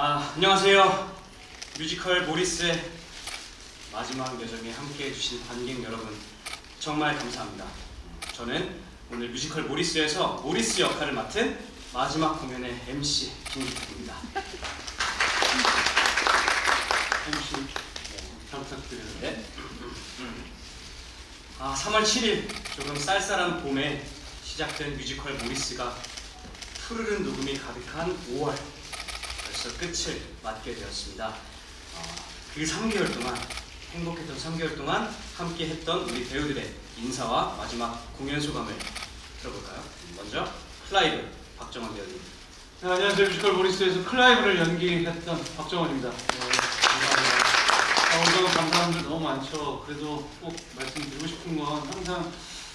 아, 안녕하세요. 뮤지컬 모리스의 마지막 여정에 함께 해주신 관객 여러분 정말 감사합니다. 저는 오늘 뮤지컬 모리스에서 모리스 역할을 맡은 마지막 공연의 MC 김기태입니다. MC 네, 잘 부탁드려요. 네. 아, 3월 7일 조금 쌀쌀한 봄에 시작된 뮤지컬 모리스가 푸르른 녹음이 가득한 5월 벌써 끝을 맞게 되었습니다. 어, 그 3개월 동안 행복했던 3개월 동안 함께 했던 우리 배우들의 인사와 마지막 공연 소감을 들어볼까요? 먼저 클라이브 박정원 배우님. 네, 안녕하세요. 뮤지컬 모리스에서 클라이브를 연기했던 박정원입니다. 네, 감사합니다. 아, 오늘 감사한 분들 너무 많죠. 그래도 꼭 말씀드리고 싶은 건 항상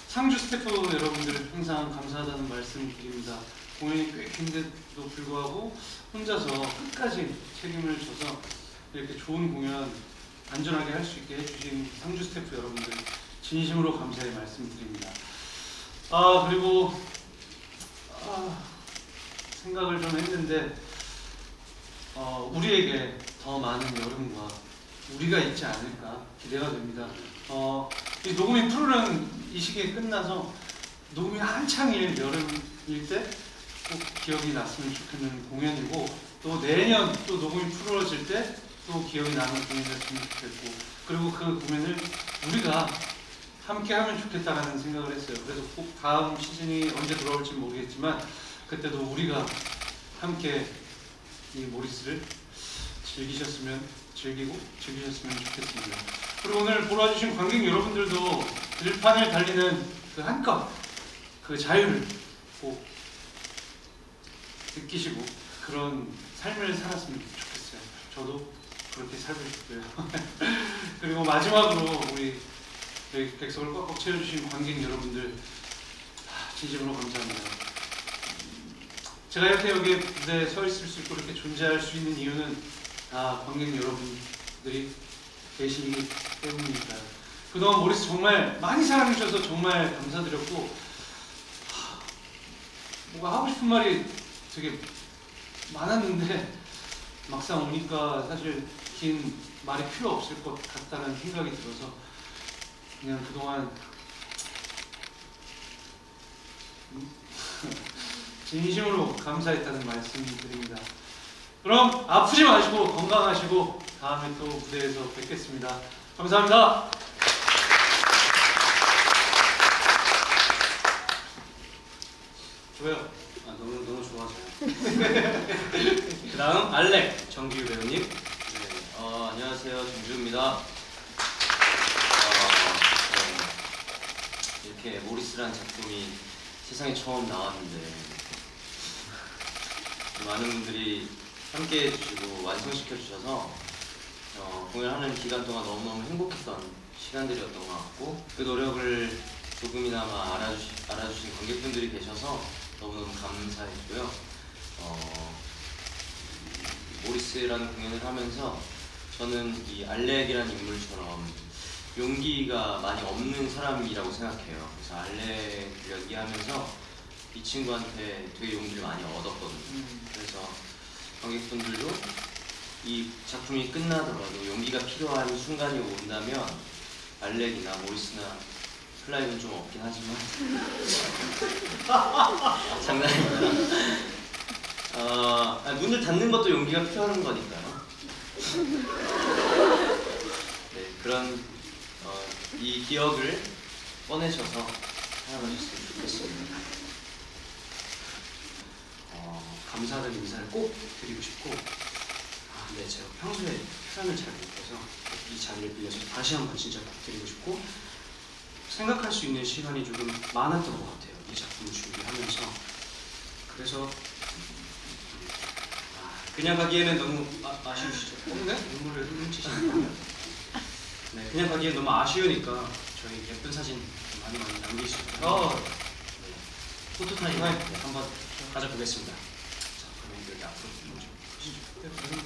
상주 스태프 여러분들 항상 감사하다는 말씀 드립니다. 공연이 꽤 긴데도 불구하고 혼자서 끝까지 책임을 져서 이렇게 좋은 공연 안전하게 할 수 있게 해주신 상주 스태프 여러분들 진심으로 감사의 말씀드립니다. 아 그리고 아, 생각을 좀 했는데 어, 우리에게 더 많은 여름과 우리가 있지 않을까 기대가 됩니다. 어, 이 녹음이 푸르른 이 시기에 끝나서 녹음이 한창일 여름일 때 꼭 기억이 났으면 좋겠는 공연이고 또 내년 또 녹음이 푸르러질 때 또 기억이 나는 공연이었으면 좋겠고 그리고 그 공연을 우리가 함께 하면 좋겠다라는 생각을 했어요. 그래서 꼭 다음 시즌이 언제 돌아올지 모르겠지만 그때도 우리가 함께 이 모리스를 즐기셨으면 즐기고 즐기셨으면 좋겠습니다. 그리고 오늘 보러 와주신 관객 여러분들도 들판을 달리는 그 한껏 그 자유를 꼭 느끼시고 그런 삶을 살았으면 좋겠어요. 저도 그렇게 살고 싶고요. 그리고 마지막으로 우리 객석을 꽉꽉 채워주신 관객 여러분들 아, 진심으로 감사합니다. 제가 이렇게 여기 무대에 서 있을 수 있고 이렇게 존재할 수 있는 이유는 다 관객 여러분들이 계시기 때문이니까요. 그동안 모리스 정말 많이 사랑해주셔서 정말 감사드렸고 하, 뭔가 하고 싶은 말이 되게 많았는데 막상 오니까 사실 긴 말이 필요 없을 것 같다는 생각이 들어서 그냥 그동안 음, 진심으로 감사했다는 말씀 드립니다. 그럼 아프지 마시고 건강하시고 다음에 또 무대에서 뵙겠습니다. 감사합니다. 좋아요. 아, 너무 너무 좋아서요. 그다음 알렉 정기유 배우님. 네, 어, 안녕하세요. 정주입니다. 어, 네, 이렇게 모리스라는 작품이 세상에 처음 나왔는데 많은 분들이 함께 해주시고 완성시켜 주셔서 어, 공연하는 기간 동안 너무너무 행복했던 시간들이었던 것 같고 그 노력을 조금이나마 알아주시, 알아주신 관객분들이 계셔서 너무너무 감사했고요. 어, 모리스라는 공연을 하면서 저는 이 알렉이라는 인물처럼 용기가 많이 없는 사람이라고 생각해요. 그래서 알렉을 연기하면서 이 친구한테 되게 용기를 많이 얻었거든요. 그래서 관객분들도 이 작품이 끝나더라도 용기가 필요한 순간이 온다면 알렉이나 모리스나 클라이브는 좀 없긴 하지만 장난입니다. 어, 아니, 문을 닫는 것도 용기가 필요한 거니까요. 네, 그런 어, 이 기억을 꺼내셔서 사용하셨으면 좋겠습니다. 어, 감사하다는 인사를 꼭 드리고 싶고 아, 네, 제가 평소에 표현을 잘 못해서 이 자리를 빌려서 다시 한번 진짜 꼭 드리고 싶고 생각할 수 있는 시간이 조금 많았던 것 같아요. 이 작품을 준비하면서 그래서 아, 그냥 가기에는 너무 아, 아쉬우시죠? 어, 네? 눈물을 훔치시는 네, 그냥 가기엔 너무 아쉬우니까 저희 예쁜 사진 좀 많이 많이 남기시고 어, 네, 포토타임 네, 한번 가져보겠습니다. 자, 그러면 여기 앞으로 먼저 가시죠.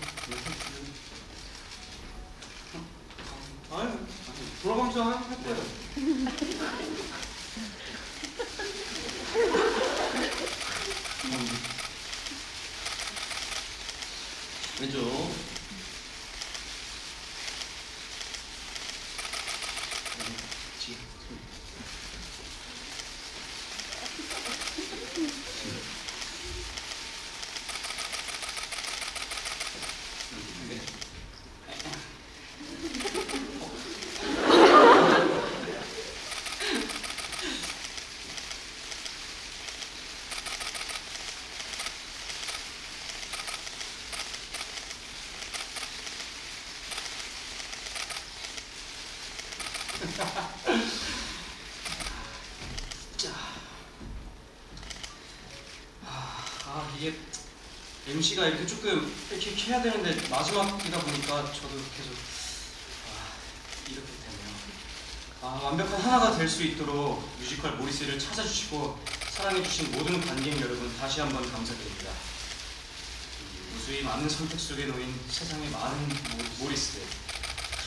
아니, 돌아가면서 할 거예요. 왼쪽. 자. 아, 아, 이게 MC가 이렇게 조금 이렇게 해야 되는데 마지막이다 보니까 저도 계속 아, 이렇게 되네요. 아, 완벽한 하나가 될 수 있도록 뮤지컬 모리스를 찾아주시고 사랑해주신 모든 관객 여러분 다시 한번 감사드립니다. 음, 무수히 많은 선택 속에 놓인 세상의 많은 모- 모리스들,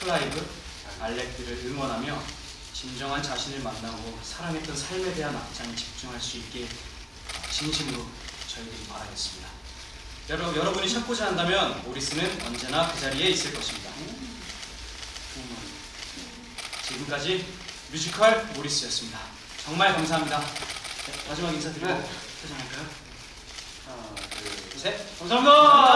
클라이브, 알렉들을 응원하며 진정한 자신을 만나고 사랑했던 삶에 대한 악장에 집중할 수 있게 진심으로 저희들이 바라겠습니다. 여러, 여러분이 찾고자 한다면 모리스는 언제나 그 자리에 있을 것입니다. 지금까지 뮤지컬 모리스였습니다. 정말 감사합니다. 네, 마지막 인사드리고 네. 퇴장할까요? 하나, 둘, 셋. 감사합니다.